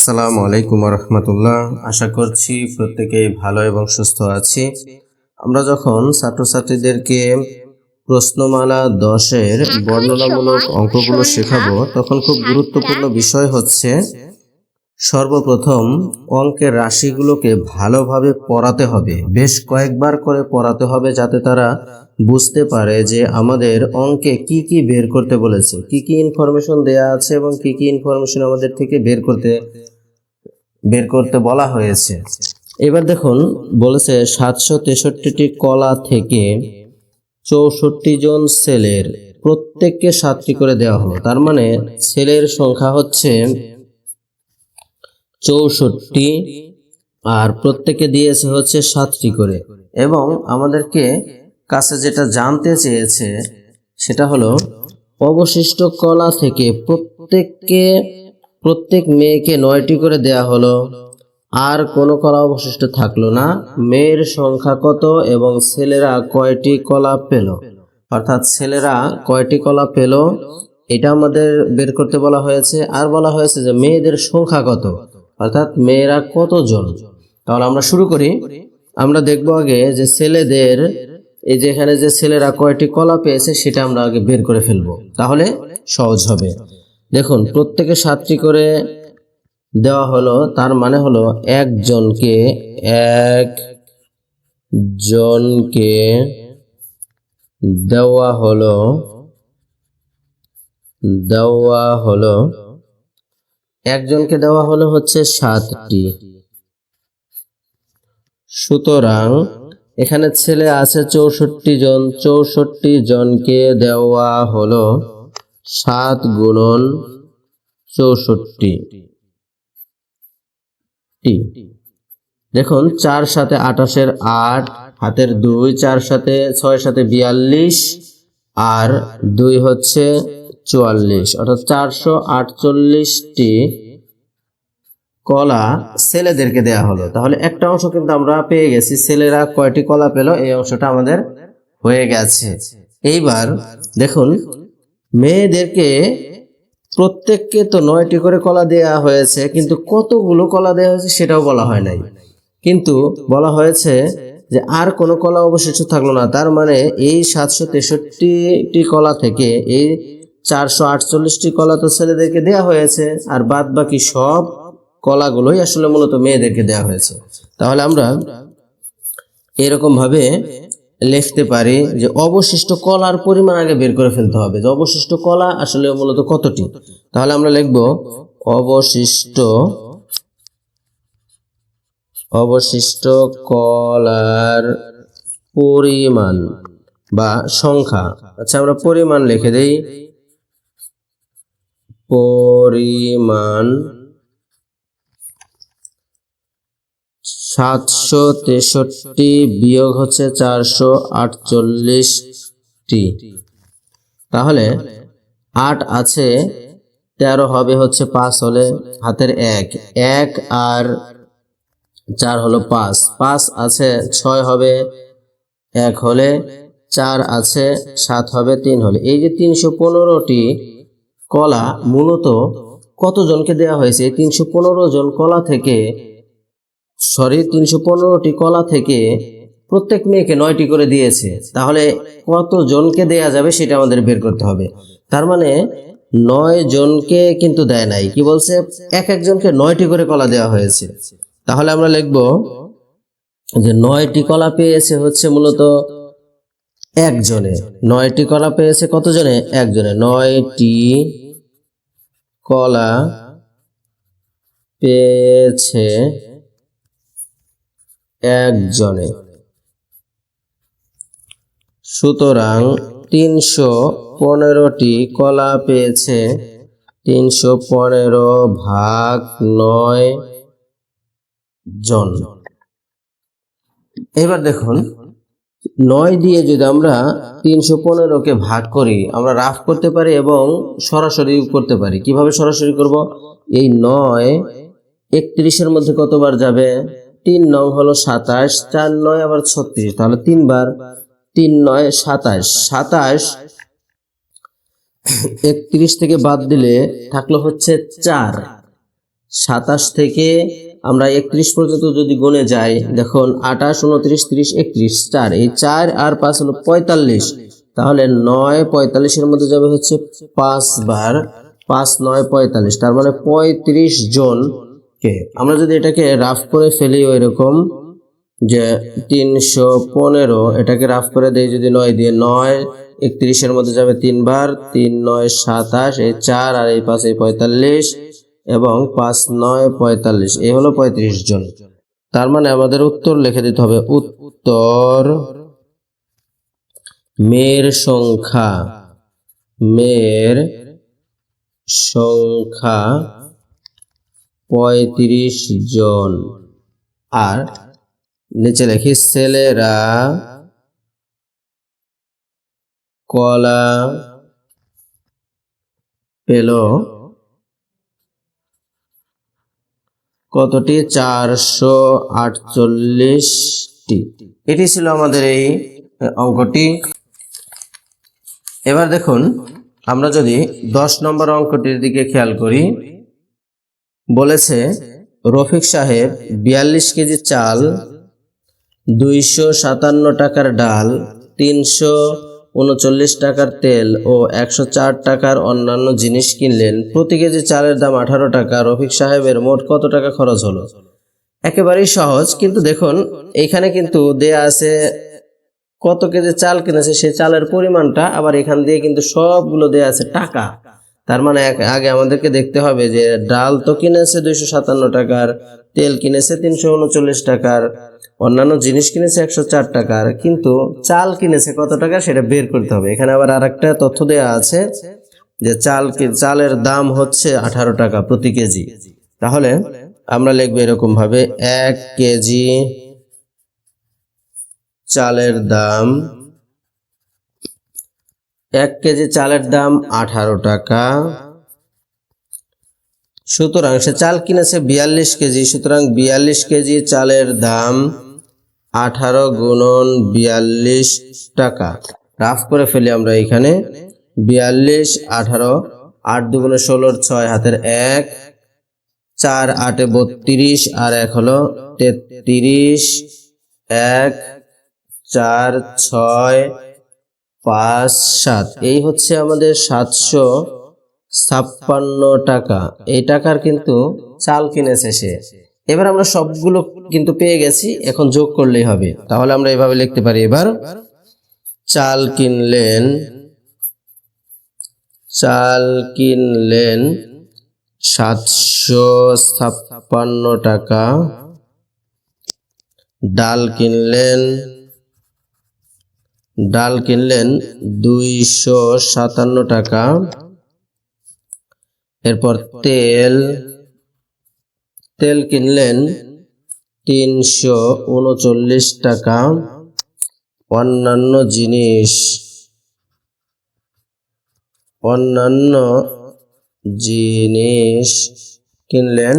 আসসালামু আলাইকুম রহমতুল্লাহ আশা করছি প্রত্যেকেই ভালো এবং সুস্থ আছি। আমরা যখন ছাত্রছাত্রীদেরকে প্রশ্নমালা দশের বর্ণনামূলক অঙ্কগুলো শেখাবো, তখন খুব গুরুত্বপূর্ণ বিষয় হচ্ছে সর্বপ্রথম অঙ্কের রাশিগুলোকে ভালোভাবে পড়াতে হবে। বেশ কয়েকবার করে পড়াতে হবে যাতে তারা বুঝতে পারে যে আমাদের অঙ্কে কি কি বের করতে বলেছে, কি কি ইনফরমেশন দেয়া আছে এবং কি কি ইনফরমেশন আমাদের থেকে বের করতে বের করতে বলা হয়েছে। এবার দেখুন বলেছে সাতশো তেষট্টিটি কলা থেকে চৌষট্টি জন ছেলের প্রত্যেককে সাতটি করে দেওয়া হলো। তার মানে ছেলের সংখ্যা হচ্ছে চৌষট্টি আর প্রত্যেকে দিয়েছে হচ্ছে সাতটি করে। এবং আমাদেরকে কাছে যেটা জানতে চেয়েছে সেটা হলো অবশিষ্ট কলা থেকে প্রত্যেককে প্রত্যেক মেয়েকে নয়টি করে দেয়া হলো। আর কোনো কলা অবশিষ্ট থাকল না। মেয়ের সংখ্যা কত এবং ছেলেরা কয়টি কলা পেল? অর্থাৎ ছেলেরা কয়টি কলা পেল? এটা আমাদের বের করতে বলা হয়েছে। আর বলা হয়েছে যে মেয়েদের সংখ্যা কত? অর্থাৎ মেয়েরা কতজন? তাহলে আমরা শুরু করি। আমরা দেখব আগে যে ছেলেদের, এই যে এখানে যে ছেলেরা কয়টি কলা পেয়েছে, সেটা আমরা আগে বের করে ফেলব। তাহলে সহজ হবে। দেখুন প্রত্যেকে সাতটি করে দেওয়া হলো তার মানে হলো একজনকে এক জনকে দেওয়া হলো দেওয়া হলো একজনকে দেওয়া হলো হচ্ছে সাতটি। সুতরাং এখানে ছেলে আছে চৌষট্টি জন চৌষট্টি জনকে দেওয়া হলো। সাত গুণন চৌষট্টি। টি। দেখুন, চার সাথে আঠাশের আট, হাতের দুই, চার সাথে ছয় সাথে বিয়াল্লিশ, আর দুই হচ্ছে চুয়াল্লিশ। অর্থাৎ চারশো আটচল্লিশটি কলা ছেলেদেরকে দেয়া হলো। তাহলে একটা অংশ কিন্তু আমরা পেয়ে গেছি। ছেলেরা কয়টি কলা পেল? এই অংশটা আমাদের হয়ে গেছে। এইবার দেখুন মেয়েদেরকে প্রত্যেককে তো নয়টি করে কলা দেয়া হয়েছে, কিন্তু কতগুলো কলা দেওয়া হয়েছে সেটাও বলা হয় নাই। কিন্তু বলা হয়েছে যে আর কোনো কলা অবশিষ্ট থাকল না, তার মানে এই সাতশো তেষট্টিটি কলা থেকে এই চারশো আটচল্লিশটি কলা তো ছেলেদেরকে দেয়া হয়েছে, আর বাদ বাকি সব কলাগুলোই আসলে মূলত মেয়েদেরকে দেয়া হয়েছে। তাহলে আমরা এরকম ভাবে লিখতে পারি যে অবশিষ্ট কলার পরিমাণ আগে বের করে ফেলতে হবে। যে অবশিষ্ট কলা আসলে মূলত কতটি? তাহলে আমরা লিখব অবশিষ্ট অবশিষ্ট কলার পরিমাণ বা সংখ্যা। আচ্ছা আমরা পরিমাণ লিখে দেই। পরিমাণ সাতশো তেষট্টি বিয়োগ হচ্ছে চারশো আটচল্লিশটি। তাহলে আট আছে, তেরো হবে হচ্ছে পাঁচ হলে হাতের এক। এক আর চার হলো পাঁচ। পাঁচ আছে, ছয় হবে এক হলে চার আছে, সাত হবে তিন হলে। এই যে তিনশো পনেরোটি কলা, মূলত কতজনকে দেওয়া হয়েছে? তিনশো পনেরো জন কলা থেকে সরি, তিনশো পনেরোটি কলা থেকে প্রত্যেক মেয়েকে নয়টি করে দিয়েছে। তাহলে কত জনকে দেয়া যাবে সেটা আমাদের বের করতে হবে। তার মানে নয় জনকে কিন্তু দেয় নাই। কি বলছে? এক একজনকে নয়টি করে কলা দেওয়া হয়েছে। তাহলে আমরা লিখব যে নয়টি কলা পেয়েছে হচ্ছে মূলত একজনে। নয়টি কলা পেয়েছে কতজনে? একজনে। নয়টি কলা পেয়েছে একজনে। সুতরাং তিনশো পনেরোটি কলা পেয়েছে। তিনশো পনেরো ভাগ নয় জন। এবার দেখুন, নয় দিয়ে যদি আমরা তিনশো পনেরোকে ভাগ করি, আমরা রাফ করতে পারি এবং সরাসরি করতে পারি। কীভাবে সরাসরি করব? এই নয় একত্রিশের মধ্যে কতবার যাবে? তিন নং হলো সাতাশ, চার নয় আবার ছত্রিশ। তাহলে তিনবার তিন নয়, সাতাশ। সাতাশ একত্রিশ থেকে বাদ দিলে থাকল হচ্ছে চার। সাতাশ থেকে আমরা একত্রিশ পর্যন্ত যদি গুনে যাই, দেখুন আঠাশ, উনত্রিশ, ত্রিশ, একত্রিশ, চার। এই চার আর পাঁচ হলো পঁয়তাল্লিশ। তাহলে নয় পঁয়তাল্লিশের মধ্যে যাবে হচ্ছে পাঁচ বার পাঁচ, নয়, পঁয়তাল্লিশ। তার মানে পঁয়ত্রিশ জনকে আমরা যদি এটাকে রাফ করে ফেলি ওই রকম যে তিনশো পনেরো, এটাকে রাফ করে দেই যদি নয় দিয়ে নয়, একত্রিশের মধ্যে যাবে তিনবার, তিন নয় সাতাশ, এই চার আর এই পাঁচ এই পঁয়তাল্লিশ এবং পাঁচ নয় পঁয়তাল্লিশ, এই হলো পঁয়ত্রিশ জন। তার মানে আমাদের উত্তর লিখে দিতে হবে, উত্তর মেয়ের সংখ্যা মেয়ের সংখ্যা পঁয়ত্রিশ জন। আর নিচে লিখি, ছেলেরা কলা পেল কতটি? চারশো আটচল্লিশটি। এটি ছিল আমাদের এই অঙ্কটি। এবার দেখুন, আমরা যদি দশ নম্বর অঙ্কটির দিকে খেয়াল করি বলেছে, রফিক সাহেব, বিয়াল্লিশ কেজি চাল, দুইশো সাতান্ন টাকার ডাল, তিনশো উনচল্লিশ টাকার তেল ও একশো চার টাকার অন্যান্য জিনিস কিনলেন। প্রতি কেজি চালের দাম আঠারো টাকা। রফিক সাহেবের মোট কত টাকা খরচ হলো? একেবারেই সহজ, কিন্তু দেখুন, এখানে কিন্তু দেয়া আছে কত কেজি চাল কিনেছে সেই চালের পরিমাণটা, আবার এখান দিয়ে কিন্তু সবগুলো দেয়া আছে টাকা। তার মানে আগে আমাদেরকে দেখতে হবে যে ডাল তো কিনেছে দুইশো সাতান্ন টাকার, তেল কিনেছে তিনশো উনচল্লিশ টাকার, অন্যান্য জিনিস কিনেছে একশো চার টাকার, কিন্তু চাল কিনেছে কত টাকা সেটা বের করতে হবে। এখানে আবার আর একটা তথ্য দেওয়া আছে যে চাল চালের দাম হচ্ছে আঠারো টাকা প্রতি কেজি। তাহলে আমরা লিখব এরকম ভাবে এক কেজি চালের দাম এক কেজি চালের দাম আঠারো টাকা। সুতরাং সে চাল কিনেছে বিয়াল্লিশ কেজি, সুতরাং বিয়াল্লিশ কেজি চালের দাম আঠারো গুণন বিয়াল্লিশ টাকা। রাফ করে ফেলি আমরা এখানে। বিয়াল্লিশ, আঠারো, আট দুগুণে ষোলোর ছয় হাতের এক, চার আটে বত্রিশ, আর এক হলো তেত্রিশ, এক, চার, ছয় পাঁচ, সাত। এই হচ্ছে আমাদের সাতশো ছাপ্পান্ন টাকা। এই টাকার কিন্তু চাল কিনেছে সে। এবার আমরা সবগুলো কিন্তু পেয়ে গেছি, এখন যোগ করলেই হবে। তাহলে আমরা এভাবে লিখতে পারি, এবার চাল কিনলেন চাল কিনলেন সাতশো ছাপ্পান্ন টাকা। ডাল কিনলেন ডাল কিনলেন দুইশো সাতান্ন টাকা। এরপর তেল তেল কিনলেন তিনশো উনচল্লিশ টাকা। অন্যান্য জিনিস অন্যান্য জিনিস কিনলেন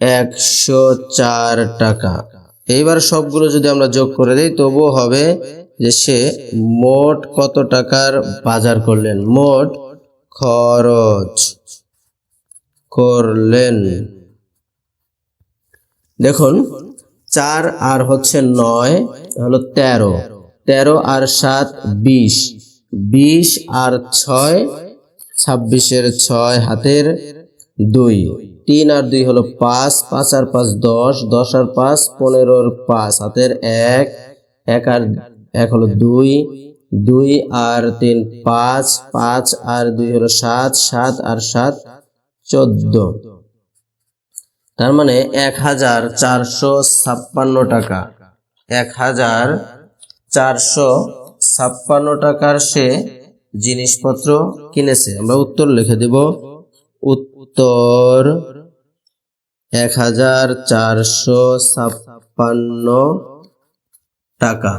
একশো চার টাকা। এইবার সবগুলো যদি আমরা যোগ করে দিই, তবুও হবে যে সে মোট কত টাকার বাজার করলেন? মোট খরচ করলেন। দেখুন, চার আর হচ্ছে নয় হলো তেরো। তেরো আর সাত, বিশ। বিশ আর ছয়, ছাব্বিশের ছয়, হাতের দুই। তিন আর দুই হলো পাঁচ পাঁচ আর পাঁচ দশ দশ আর পাঁচ, পনেরোর পাঁচ, হাতের এক এক আর এক হলো দুই দুই আর তিন পাঁচ পাঁচ আর দুই হলো সাত সাত আর সাত চোদ্দ। তার মানে এক হাজার চারশো ছাপ্পান্ন টাকা। এক হাজার চারশো ছাপ্পান্ন টাকার সে জিনিসপত্র কিনেছে। আমরা উত্তর লিখে দেব। উত্তর এক হাজার চারশো ছাপ্পান্ন টাকা।